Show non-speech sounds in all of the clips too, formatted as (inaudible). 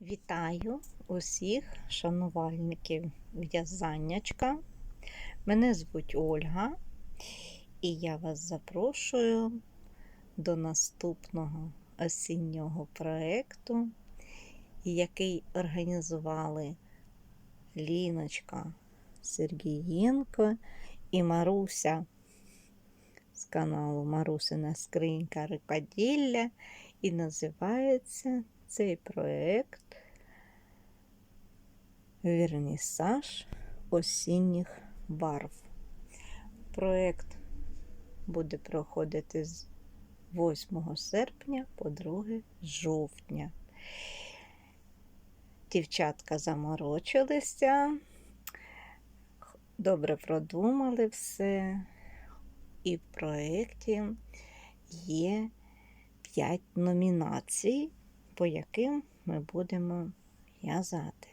Вітаю усіх шанувальників в'язаннячка. Мене звуть Ольга, і я вас запрошую до наступного осіннього проєкту, який організували Ліночка Сергієнко і Маруся з каналу Марусина Скринька Рукоділля. І називається цей проєкт Вернісаж осінніх барв. Проєкт буде проходити з 8 серпня по 2 жовтня. Дівчатка заморочилися, добре продумали все, і в проєкті є 5 номінацій, по яким ми будемо в'язати.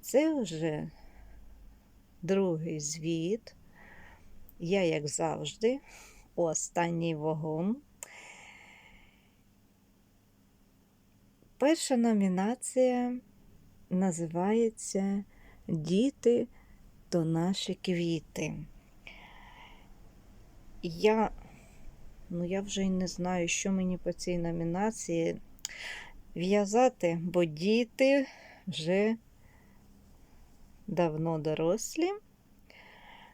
Це вже другий звіт. Я, як завжди, останній вагон. Перша номінація називається Діти то наші квіти. Я Ну, я вже й не знаю, що мені по цій номінації в'язати, бо діти вже давно дорослі,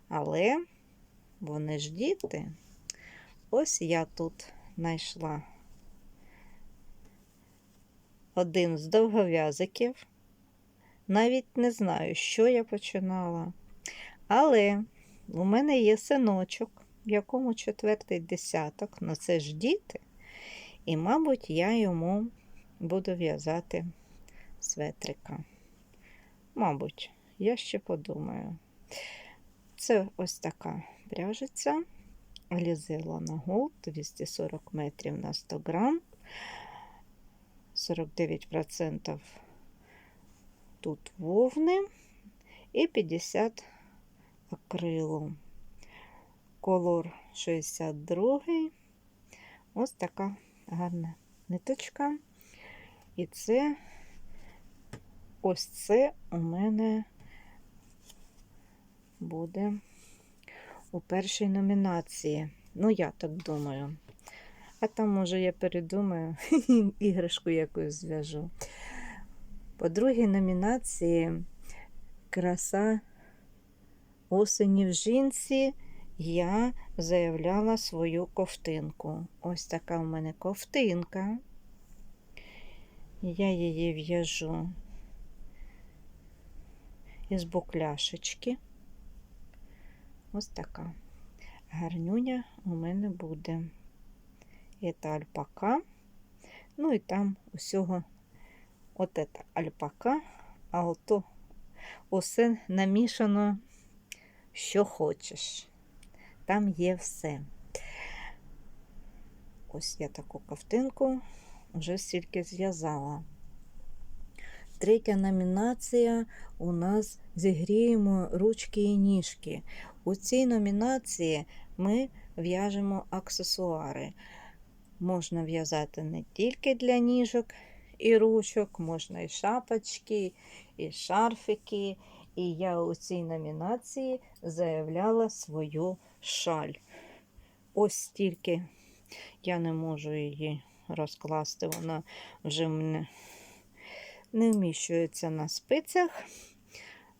але вони ж діти. Ось я тут знайшла один з довгов'язиків. Навіть не знаю, що я починала. Але у мене є синочок в якому четвертий десяток, ну це ж діти. І, мабуть, я йому буду в'язати светрика. Мабуть, я ще подумаю. Це ось така пряжиця. Лізила на голд 240 метрів на 100 грам. 49% тут вовни і 50 акрилу колор 62. Ось така гарна ниточка. І це ось це у мене буде у першій номінації. Ну, я так думаю. А там, може, я передумаю, (laughs) іграшку якусь зв'яжу. По другій номінації краса осені в жінці я заявляла свою ковтинку. Ось така в мене ковтинка. Я її в'яжу із букляшечки. Ось така. Гарнюня у мене буде. Це альпака. Ну і там усього от це альпака, а ото усе намішано, що хочеш там є все. Ось я таку ковтинку вже стільки зв'язала. Третя номінація у нас зігріємо ручки і ніжки. У цій номінації ми в'яжемо аксесуари. Можна в'язати не тільки для ніжок і ручок, можна і шапочки, і шарфики. І я у цій номінації заявляла свою шаль. Ось стільки я не можу її розкласти, вона вже мене не вміщується на спицях.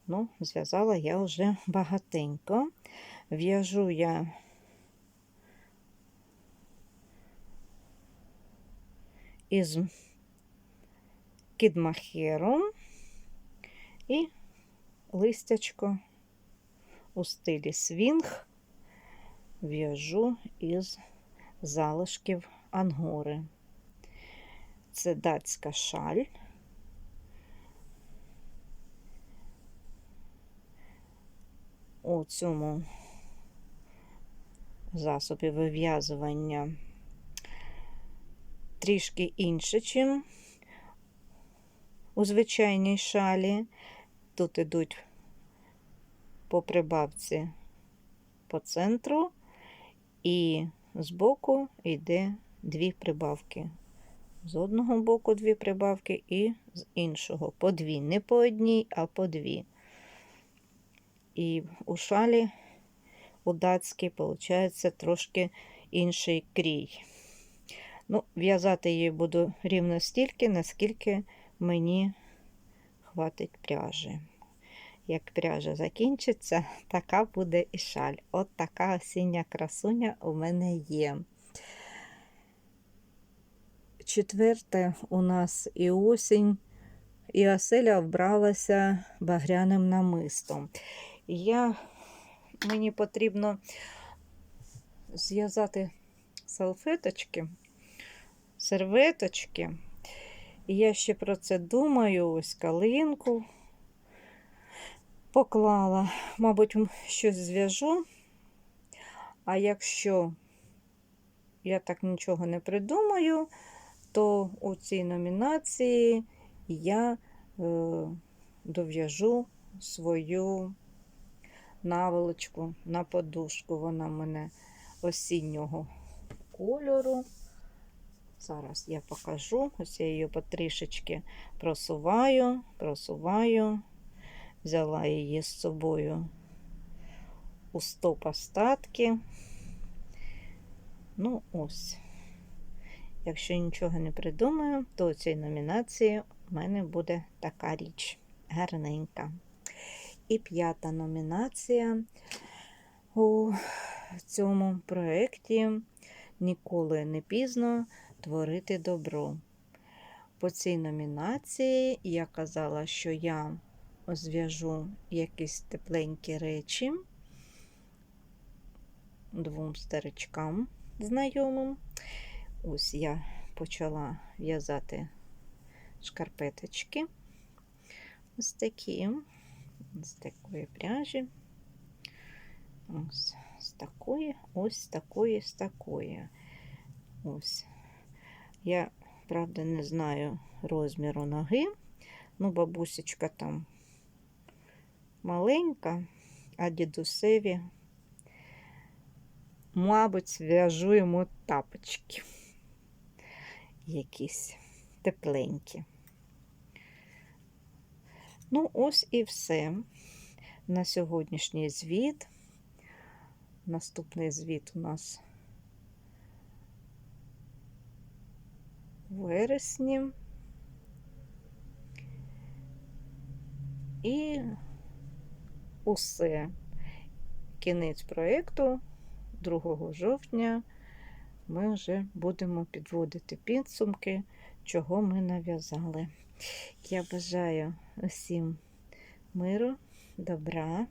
Ну, зв'язала я вже багатенько. В'яжу я із кідмахером і листячко у стилі свінг в'яжу із залишків ангори. Це датська шаль. У цьому засобі вив'язування трішки інше, чим у звичайній шалі. Тут ідуть по прибавці по центру, і збоку йде дві прибавки З одного боку дві прибавки і з іншого. По дві. Не по одній, а по дві. І у шалі у датській, виходить, трошки інший крій. Ну, в'язати її буду рівно стільки, наскільки мені хватить пряжі. Як пряжа закінчиться, (laughs) така буде і шаль. От така осіння красуня у мене є. Четверте у нас і осінь, і оселя вбралася багряним намистом. Я, Мені потрібно зв'язати салфеточки, серветочки. І я ще про це думаю, ось калинку поклала. Мабуть, щось зв'яжу. А якщо я так нічого не придумаю, то у цій номінації я е, дов'яжу свою наволочку на подушку. Вона в мене осіннього кольору. Зараз я покажу. Ось я її потрішечки просуваю, просуваю. Взяла її з собою у стоп остатки. Ну, ось. Якщо нічого не придумаю, то у цій номінації в мене буде така річ гарненька. І п'ята номінація у цьому проєкті Ніколи не пізно творити добро. По цій номінації я казала, що я зв'яжу якісь тепленькі речі двом старичкам знайомим. Ось я почала в'язати шкарпеточки. Ось такі, з такої пряжі. Ось з такої, ось з такої, з такої. Ось. Я, правда, не знаю розміру ноги. Ну, бабусечка там маленька, а дідусеві, мабуть, зв'яжу йому тапочки. Якісь тепленькі. Ну, ось і все. На сьогоднішній звіт. Наступний звіт у нас вересні. І усе. Кінець проєкту 2 жовтня ми вже будемо підводити підсумки, чого ми нав'язали. Я бажаю усім миру, добра,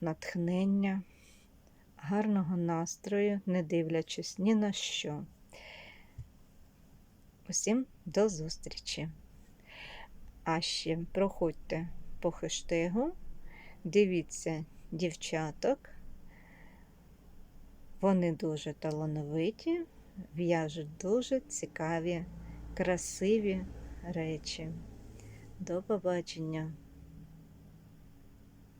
натхнення, гарного настрою, не дивлячись ні на що. Усім до зустрічі! А ще проходьте по хештегу, дивіться дівчаток. Вони дуже талановиті, в'яжуть дуже цікаві, красиві речі. До побачення!